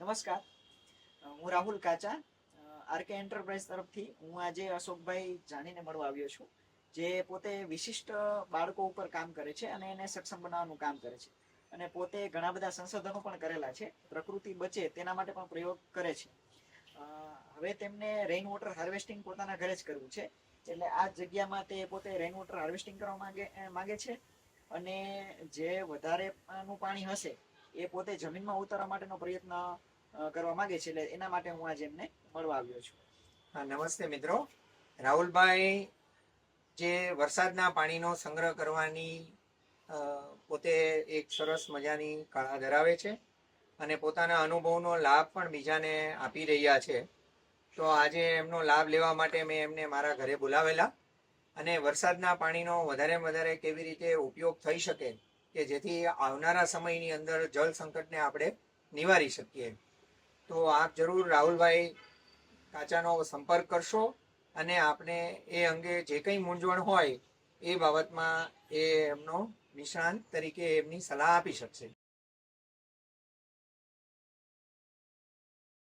નમસ્કાર. હું રાહુલ કાચા. આરકે એન્ટરપ્રાઇઝ તરફથી હું આજે અશોકભાઈ જાણીને મળવા આવ્યો છું, જે પોતે વિશિષ્ટ બાળકો ઉપર કામ કરે છે અને એને સક્ષમ બનાવવાનું કામ કરે છે. અને પોતે ઘણા બધા સંશોધનો પણ કરેલા છે, પ્રકૃતિ બચે તેના માટે પણ પ્રયોગ કરે છે. હવે તેમને રેઇન વોટર હાર્વેસ્ટિંગ પોતાના ઘરે જ કરવું છે, એટલે આ જગ્યામાં તે પોતે રેઇન વોટર હાર્વેસ્ટિંગ કરવા માંગે માંગે છે. અને જે વધારે નું પાણી હશે એ પોતે જમીનમાં ઉતારવા માટેનો પ્રયત્ન કરવા માંગે છે. એટલે એના માટે હું આજે એમને મળવા આવ્યો છું. હા, નમસ્તે મિત્રો. રાહુલભાઈ જે વરસાદના પાણીનો સંગ્રહ કરવાની પોતે એક સરસ મજાની કળા ધરાવે છે અને પોતાના અનુભવનો લાભ પણ બીજાને આપી રહ્યા છે. તો આજે એમનો લાભ લેવા માટે મેં એમને મારા ઘરે બોલાવેલા. અને વરસાદના પાણીનો વધારે વધારે કેવી રીતે ઉપયોગ થઈ શકે કે જેથી આવનારા સમયની અંદર જળ સંકટને આપણે નિવારી શકીએ. તો આપ જરૂર રાહુલભાઈ કાચાનો સંપર્ક કરશો અને આપણે એ અંગે જે કંઈ મૂંઝવણ હોય એ બાબતમાં એ એમનો નિષ્ણાંત તરીકે એમની સલાહ આપી શકશે.